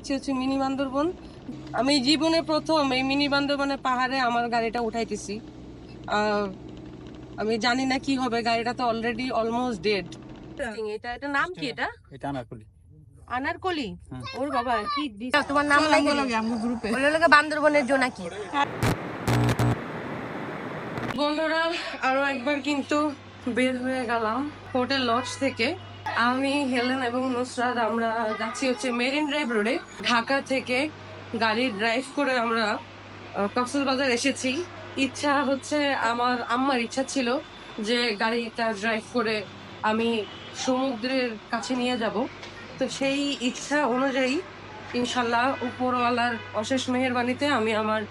যাচ্ছি হচ্ছে মিনি বান্দরবন। আমি জীবনে প্রথম এই মিনি বান্দরবনে পাহাড়ে আমার গাড়িটা উঠাইতেছি। আমি জানি না কি হবে গাড়িটা তো অলরেডি অলমোস্ট ডেড এটা এটা নাম কি এটা? এটা আনারকলি। আনারকলি? হ্যাঁ। ওর বাবা কি তোমার নাম লাগে গ্রুপে ওগুলো লাগে বান্দরবনের জোনাকি বন্ধুরা আরও একবার কিন্তু বের হয়ে গেলাম হোটেল লজ থেকে। আমি, হেলেন এবং নুসরাত আমরা যাচ্ছি হচ্ছে মেরিন ড্রাইভ রোডে। ঢাকা থেকে গাড়ি ড্রাইভ করে আমরা কক্সবাজার এসেছি। ইচ্ছা হচ্ছে, আমার আম্মার ইচ্ছা ছিল যে গাড়িটা ড্রাইভ করে আমি সমুদ্রের কাছে নিয়ে যাব। তো সেই ইচ্ছা অনুযায়ী ইনশাল্লাহ উপরওয়ালার অশেষ মেহেরবানিতে আমি আমার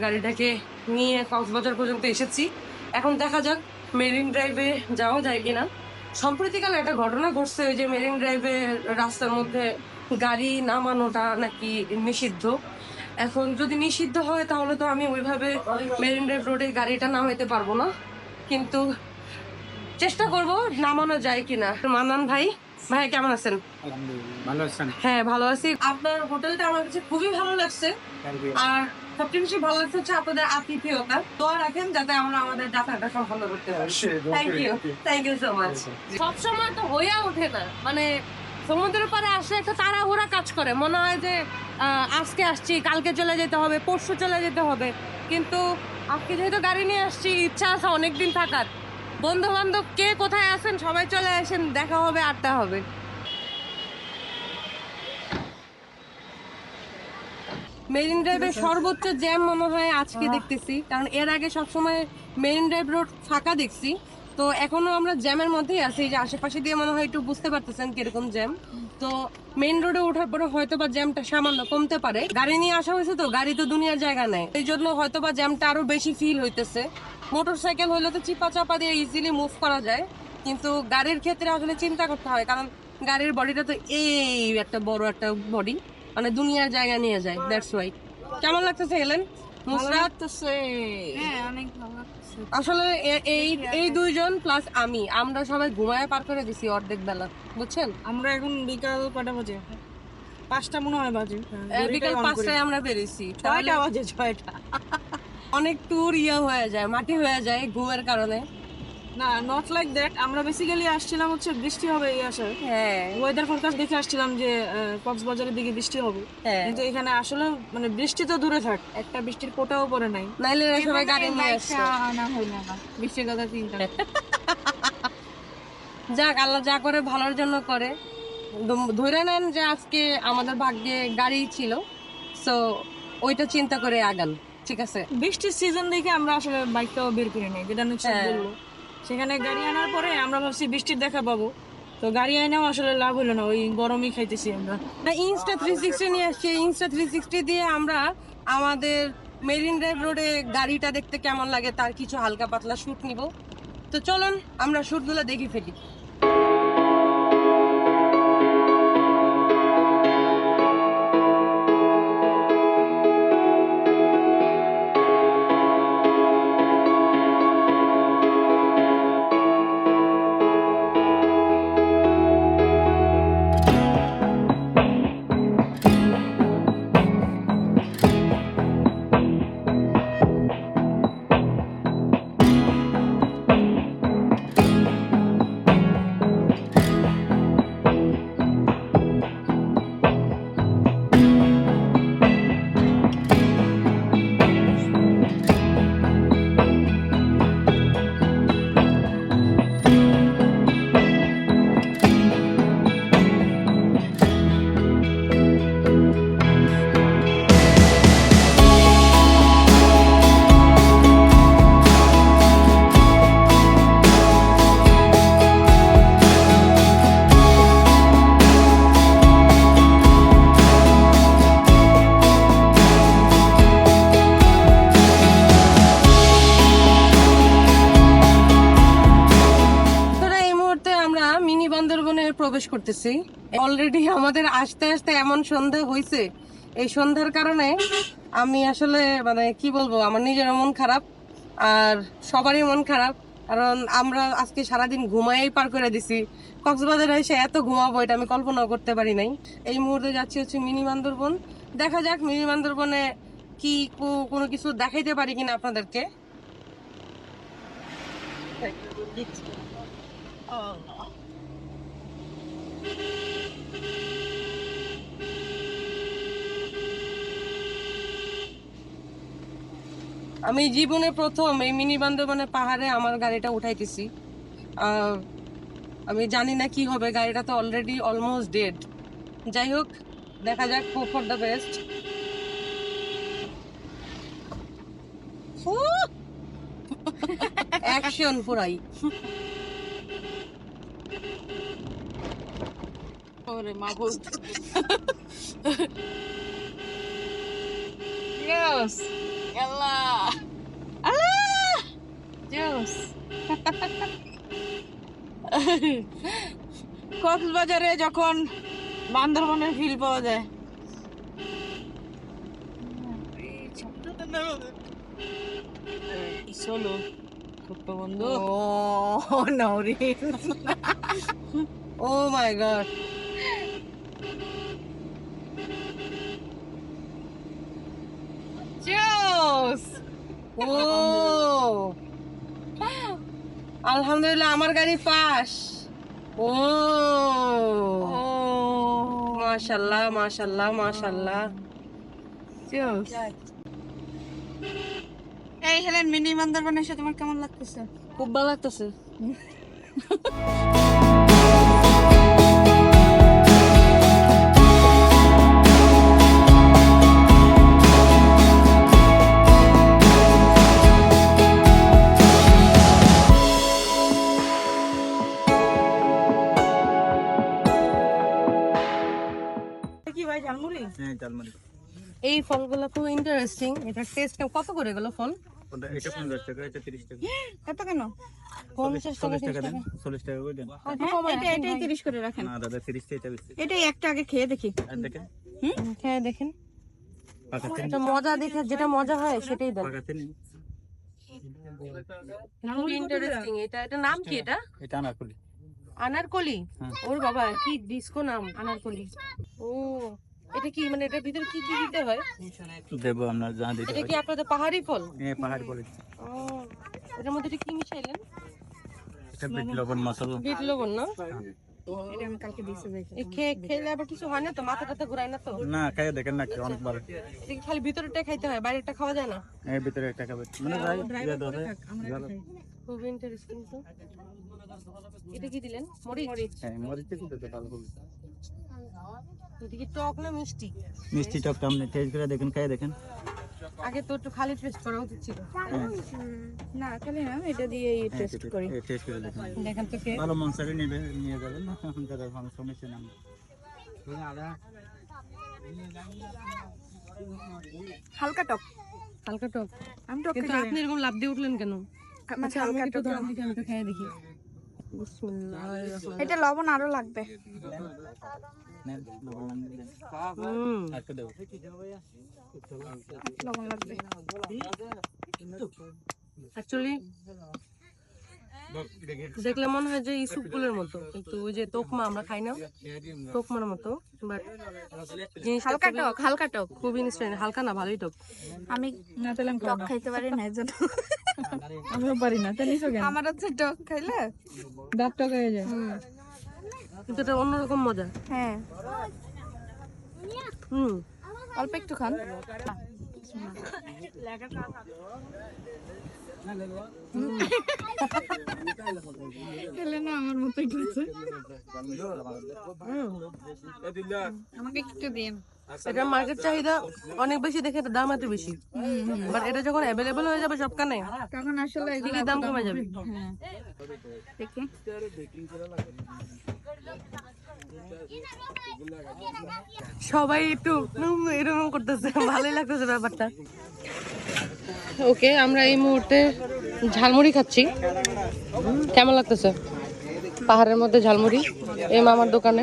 গাড়িটাকে নিয়ে কক্সবাজার পর্যন্ত এসেছি। এখন দেখা যাক, মেরিন ড্রাইভে যাওয়া যায় কিনা। সম্প্রতিকালে একটা ঘটনা ঘটছে ওই যে মেরিন ড্রাইভে রাস্তার মধ্যে গাড়ি নামানোটা নাকি নিষিদ্ধ। এখন যদি নিষিদ্ধ হয় তাহলে তো আমি ওইভাবে মেরিন ড্রাইভ রোডে গাড়িটা নামাইতে পারব না। কিন্তু চেষ্টা করব নামানো যায় কিনা। মানান ভাই ভাই কেমন আছেন? ভালো আছেন? হ্যাঁ ভালো আছি। আপনার হোটেলটা আমার কাছে খুবই ভালো লাগছে। আর সবচেয়ে বেশি ভালো লাগছে হচ্ছে আপনাদের আতিথেয়তা। দোয়া রাখেন যাতে আমরা আমাদের যাত্রাটা সম্পন্ন করতে পারি। Thank you thank you so much সবসময় তো হইয়া ওঠে না। মানে সমুদ্রের পারে আসলে একটা তাড়াহুড়া কাজ করে। মনে হয় যে আজকে আসছি কালকে চলে যেতে হবে পরশু চলে যেতে হবে। কিন্তু আজকে যেহেতু গাড়ি নিয়ে আসছি ইচ্ছা আছে অনেকদিন থাকার। বন্ধু বান্ধব কে কোথায় আছেন সবাই চলে আসেন দেখা হবে আড্ডা হবে। মেরিন ড্রাইভের সর্বোচ্চ জ্যাম মনে হয় আজকে দেখতেছি। কারণ এর আগে সবসময় মেরিন ড্রাইভ রোড ফাঁকা দেখছি। তো এখনও আমরা জ্যামের মধ্যেই আছি। এই যে আশেপাশে দিয়ে মনে হয় একটু বুঝতে পারতেছেন কীরকম জ্যাম তো মেইন রোডে ওঠার পরে হয়তো বা জ্যামটা সামান্য কমতে পারে। গাড়ি নিয়ে আসা হয়েছে তো গাড়ি তো দুনিয়ার জায়গা নেয় এই জন্য হয়তো বা জ্যামটা আরও বেশি ফিল হইতেছে। মোটর সাইকেল হইলে তো চিপা চাপা দিয়ে ইজিলি মুভ করা যায়। কিন্তু গাড়ির ক্ষেত্রে আসলে চিন্তা করতে হয়। কারণ গাড়ির বডিটা তো এই একটা বড় একটা বডি মানে দুনিয়ার জায়গা নিয়ে যায় দ্যাটস ওয়াই কেমন লাগতেছে হেলেন মুসরাত? হ্যাঁ আসলে এই এই দুইজন প্লাস আমি আমরা সবাই ঘুমায় পার করে দিছি অর্ধেক বেলা বুঝছেন? আমরা এখন বিকাল কটা বাজে? পাঁচটা মনে হয় বাজে। বিকাল পাঁচটায় আমরা বেরিয়েছি। ছয়টা বাজে ছয়টা। অনেক ট্যুর ইয়ে হয়ে যায় মাটি হয়ে যায় ঘুমের কারণে। না নট লাইক দ্যাট আমরা বেসিক্যালি আসছিলাম হচ্ছে বৃষ্টি হবে এই আশায় হ্যাঁ। ওয়েদার ফোরকাস্ট দেখে আসছিলাম যে আহ, কক্সবাজারের দিকে বৃষ্টি হবে। হ্যাঁ। কিন্তু এখানে আসলে মানে বৃষ্টি তো দূরে থাক একটা বৃষ্টির কোটাও পড়ে নাই। নাইলে এরা সবাই গাড়ি নিয়ে আসছে আনা হইল না বৃষ্টির কথা চিন্তা। যাক আল্লাহ যা করে ভালোর জন্য করে। দম- ধরে নেন যে আজকে আমাদের ভাগ্যে গাড়ি ছিল। সো ওইটা চিন্তা করে আগান ঠিক আছে? বৃষ্টির সিজন দেখে আমরা আসলে বাইকটাও বের করে নেই যেটা নিশ্চয় হ্যাঁ। বলল। সেখানে গাড়ি আনার পরে আমরা ভাবছি, বৃষ্টির দেখা পাবো। তো গাড়ি আইনেও আসলে লাভ হলো না, ওই গরমই খাইতেছি আমরা। ইনস্টা থ্রি সিক্সটি নিয়ে আসছি। ইনস্টা থ্রি সিক্সটি দিয়ে আমরা আমাদের মেরিন ড্রাইভ রোডে গাড়িটা দেখতে কেমন লাগে, তার কিছু হালকা পাতলা শ্যুট নিব। তো চলুন, আমরা শ্যুটগুলো দেখি ফেলি। প্রবেশ করতেছি। অলরেডি আমাদের আসতে আসতে এমন সন্ধ্যা হয়েছে এই সন্ধ্যার কারণে আমি আসলে মানে কি বলব, আমার নিজের মন খারাপ আর সবারই মন খারাপ। কারণ আমরা আজকে সারাদিন ঘুমাই পার করে দিছি। কক্সবাজারে এসে এত ঘুমাবো, এটা আমি কল্পনাও করতে পারি নাই। এই মুহূর্তে যাচ্ছি হচ্ছে মিনি বান্দরবন। দেখা যাক মিনি বান্দরবনে কি, কোনো কিছু দেখাইতে পারি কিনা আপনাদেরকে। আমি জীবনে প্রথম এই মিনি বান্দরবনে পাহাড়ে আমার গাড়িটা উঠাইতেছি। আমি জানি না কি হবে, গাড়িটা তো অলরেডি অলমোস্ট ডেড যাই হোক, দেখা যাক ফর দ্য বেস্ট অ্যাকশন পুরাই। ওরে মাহবুব Dios. Allah. Allah. Dios. কক্সবাজারে যখন বান্দরবনের ফিল পাওয়া যায় ছোট্ট বন্ধু ও ও মাই গড Dios. ও আলহামদুলিল্লাহ আমার গাড়ি পাস। ও মাশাল্লাহ মাশাল্লাহ মাশাল্লাহ. এই হেলেন মিনি বান্দরবন এসে তোমার কেমন লাগতেছে? খুব ভালো লাগতেছে। এই ফলগুলো খুব ইন্টারেস্টিং এটা টেস্ট কত করে গেল ফল? এটা পঞ্চাশ টাকা এটা তিরিশ টাকা। কত কেন? পঞ্চাশ টাকা চল্লিশ টাকা তিরিশ দেন টাকা। চল্লিশ টাকা করে দেন। আর একটু কমায় এটা এটাই তিরিশ করে রাখেন। না দাদা তিরিশটা এটা এটাই একটা আগে খেয়ে দেখি। দেখেন? হুম, খেয়ে দেখেন। এটা মজা দেখে যেটা মজা হয় সেটাই দেন। পাকাতে নেই। খুব ইন্টারেস্টিং এটা এটা নাম কি এটা? এটা আনারকলি। আনারকলি? হ্যাঁ। ওর বাবা কি ডিস্কো নাম আনারকলি। ও এটা কি মানে এটার ভিতরে কি কি দিতে হয়? দেবো আপনার যা দিতে এটা কি আপনাদের পাহাড়ি ফল? হ্যাঁ পাহাড় বলে ও এটার মধ্যে কি মিশাইলেন? এটা বিট লবণ মশলা। বিট লবণ না? এটা আমি কালকে দিয়েছি দেখি। খেয়ে খেলে আবার কিছু হয় না তো মাথা টাথা ঘুরায় না তো? না খাই দেখেন না কি অনেক ভালো এটা কি খালি ভিতরটা খাইতে হয় বাইরেটা খাওয়া যায় না? এর ভিতরে একটা খাবে। মানে ইয়ে ধরে খুব ইন্টারেস্টিং তো। এটা কি দিলেন? মরিচ? হ্যাঁ মরিচ দিতে ভালো হবে এটা টক না মিষ্টি? মিষ্টি টকটা আপনি টেস্ট করে দেখেন খাই দেখেন। আগে তো একটু খালি টেস্ট করা উচিত ছিল। হ্যাঁ। না খালি না এটা দিয়ে টেস্ট করি। টেস্ট করে দেখেন। দেখেন তো কে? ভালো নেবে নিয়ে যাবেন না দাদা না। হালকা টক। হালকা টক। আমি টক কিন্তু আপনি এরকম লাভ দিয়ে উঠলেন কেন? আচ্ছা হালকা টক আমি একটু খেয়ে দেখি। বিসমিল্লাহির রহমানির এটা লবণ আরও লাগবে। নেন, লবণ আনি হুম আর একটু লবণ লাগবে অ্যাকচুয়ালি দেখলে মনে হয় যে ইসুপ ফুলের মতো কিন্তু ওই যে তোকমা আমরা খাই না তোকমার মতো বাট হালকা টক হালকা টক। খুব ইনস্ট্যান্ট হালকা না ভালোই টক। আমি না তাহলে আমি টক খাইতে পারি না এজন্য আমিও পারি না তাহলে আমার হচ্ছে টক খাইলে। দাঁত টক হয়ে যায়। কিন্তু এটা অন্যরকম মজা। হ্যাঁ। হুম। অল্প একটু খান। আমার মতোই করছে হুম। আমাকে একটু দিন এটা মার্কেট চাহিদা অনেক বেশি দেখে এটা দাম এত বেশি। বাট এটা যখন অ্যাভেলেবল হয়ে যাবে সব কানে তখন আসলে এগুলো দাম কমে যাবে। হ্যাঁ। সবাই একটু এরকম করতেছে। ভালোই লাগতেছে ব্যাপারটা। ওকে আমরা এই মুহূর্তে ঝালমুড়ি খাচ্ছি। কেমন লাগতেছে? পাহাড়ের মধ্যে ঝালমুড়ি এই মামার দোকানে।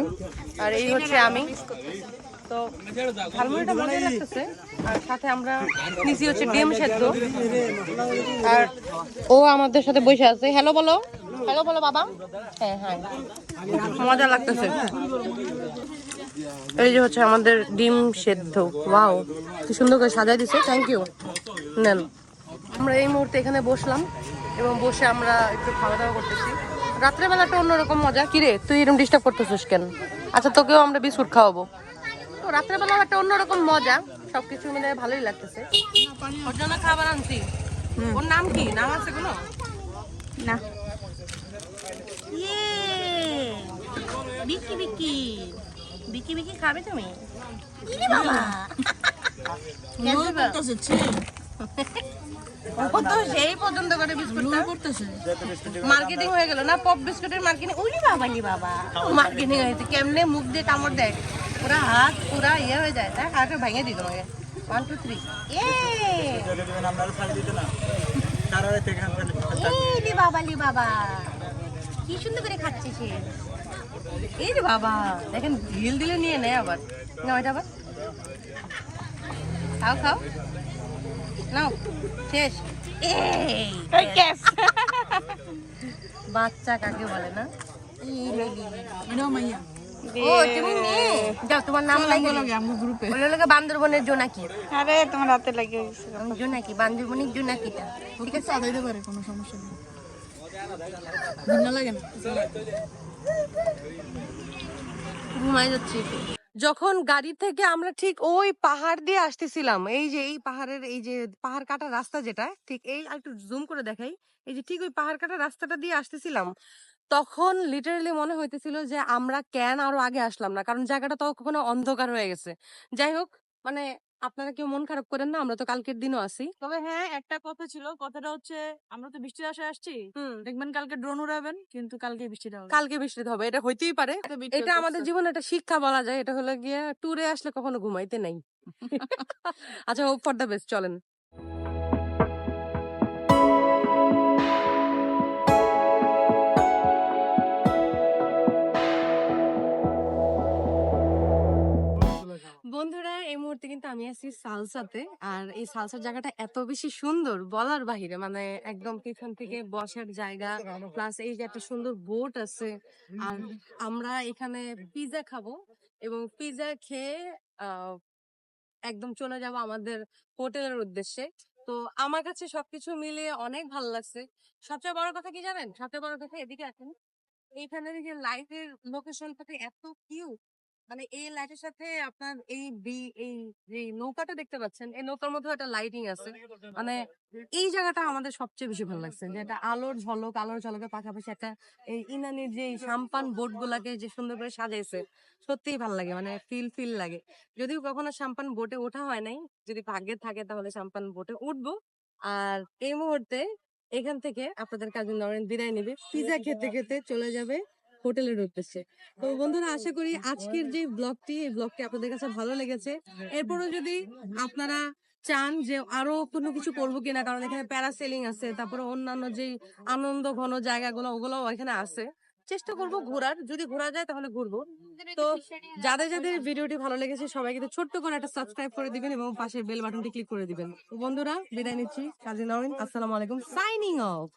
আর এই হচ্ছে আমি। তো ঝালমুড়িটা ভালোই লাগতেছে। আর সাথে আমরা নিচে হচ্ছে ডিম সেদ্ধ। আর ও আমাদের সাথে বসে আছে। হ্যালো বলো। হ্যালো বলো, বাবা। হ্যাঁ হ্যাঁ মজা লাগতেছে। এই যে হচ্ছে আমাদের ডিম সেদ্ধ। ওয়াও কি সুন্দর করে সাজাই দিছে। থ্যাংক ইউ নেন। আমরা এই মুহূর্তে এখানে বসলাম এবং বসে আমরা একটু খাওয়া দাওয়া করতেছি। রাত্রেবেলাটা অন্যরকম মজা। কিরে, তুই এরকম ডিস্টার্ব করতেছিস কেন? আচ্ছা তোকেও আমরা বিস্কুট খাওয়াবো। তো রাত্রেবেলা একটা অন্যরকম মজা। সবকিছু মিলে ভালোই লাগতেছে। ওর জন্য খাবার আনছি। ওর নাম কি? নাম আছে কোনো? না। ইয়ে! বিকি বিকি। বিকি বিকি খাবে তুমি? বাবা! ও তো সেই করে বিস্কুটটা। মার্কেটিং হয়ে গেল না? পপ বিস্কুটের মার্কেটিং? উনি বাবা নি বাবা। মার্কেটিং হয়েছে। কেমনে মুখ দিয়ে কামড় দেয়? ওরা হাত পুরা ইয়ে হয়ে যায় তাই হাতে ভেঙে দিত আমাকে ওয়ান টু থ্রি এ! না এই রে বাবা লি বাবা। কি সুন্দর করে খাচ্ছে সে এই রে বাবা দেখেন ঢিল দিলে নিয়ে নেয় আবার। না এটা আবার। খাও খাও। নাও শেষ। এই বাচ্চা কাকে বলে না? মাইয়া। ও তুমি মেয়ে যাও তোমার নাম লাগে আমার গ্রুপে। ওগুলো লাগে বান্দরবনের জোনাকি আরে তোমার রাতে লাগে জোনাকি বান্দরবনের জোনাকিটা ঠিক আছে? সাদাইতে পারে কোনো সমস্যা নেই। ভিন্ন লাগে না? ঘুমাই যাচ্ছি। যখন গাড়ি থেকে আমরা ঠিক ওই পাহাড় দিয়ে আসতেছিলাম এই যে এই পাহাড়ের এই যে পাহাড় কাটা রাস্তা যেটা ঠিক এই একটু জুম করে দেখাই এই যে ঠিক ওই পাহাড় কাটা রাস্তাটা দিয়ে আসতেছিলাম তখন লিটারালি মনে হইতেছিল যে আমরা কেন আরও আগে আসলাম না? কারণ জায়গাটা তখন অন্ধকার হয়ে গেছে। যাই হোক মানে আপনারা কেউ মন খারাপ করেন না আমরা তো কালকের দিনও আছি। তবে হ্যাঁ একটা কথা ছিল কথাটা হচ্ছে আমরা তো বৃষ্টির আশায় আসছি। দেখবেন কালকে ড্রোন উড়াবেন কিন্তু কালকে বৃষ্টিটা হবে। কালকে বৃষ্টি হবে এটা হইতেই পারে। এটা আমাদের জীবনে একটা শিক্ষা বলা যায় এটা হলো গিয়ে ট্যুরে আসলে কখনো ঘুমাইতে নাই। আচ্ছা হোপ ফর দ্য বেস্ট চলেন। বন্ধুরা, এই মুহূর্তে কিন্তু আমি আছি সালসাতে। আর এই সালসার জায়গাটা এত বেশি সুন্দর বলার বাহিরে মানে একদম পিছন থেকে বসার জায়গা প্লাস এই যে একটা সুন্দর বোট আছে। আর আমরা এখানে পিজা খাব এবং পিজা খেয়ে একদম চলে যাব আমাদের হোটেলের উদ্দেশ্যে। তো আমার কাছে সবকিছু মিলিয়ে অনেক ভালো লাগছে। সবচেয়ে বড় কথা কি জানেন? সবচেয়ে বড় কথা এদিকে আছেন এইখানে যে লাইটের লোকেশনটাতে এত কিউট মানে এই লাইটের সাথে আপনার এই বি- এই যে নৌকাটা দেখতে পাচ্ছেন এই নৌকার মধ্যে একটা লাইটিং আছে। মানে এই জায়গাটা আমাদের সবচেয়ে বেশি ভালো লাগছে যে একটা আলোর ঝলক আলোর ঝলকের পাশাপাশি একটা এই ইনানির যে সাম্পান বোট গুলাকে যে সুন্দর করে সাজাইছে সত্যিই ভালো লাগে মানে ফিল ফিল লাগে। যদিও কখনো সাম্পান বোটে ওঠা হয় নাই যদি ভাগ্যে থাকে তাহলে সাম্পান বোটে উঠবো। আর এই মুহূর্তে এখান থেকে আপনাদের কাজী নরেন বিদায় নেবে। পিজা খেতে খেতে চলে যাবে। হোটেলের উদ্দেশ্যে। তো বন্ধুরা, আশা করি আজকের যে ব্লগটি, এই ব্লগটি আপনাদের কাছে ভালো লেগেছে। এরপরও যদি আপনারা চান যে আরও কোনো কিছু করব কিনা, কারণ এখানে প্যারাসেলিং আছে, তারপরে অন্যান্য যে আনন্দ ঘন জায়গাগুলো ওগুলো এখানে আছে। চেষ্টা করব ঘোরার। যদি ঘোরা যায় তাহলে ঘুরবো। তো যাদের যাদের ভিডিওটি ভালো লেগেছে সবাই কিন্তু ছোট্ট করে একটা সাবস্ক্রাইব করে দিবেন এবং পাশের বেল বাটনটি ক্লিক করে দিবেন। বন্ধুরা, বিদায় নিচ্ছি। কাজী নরিন আসসালামু আলাইকুম। Signing off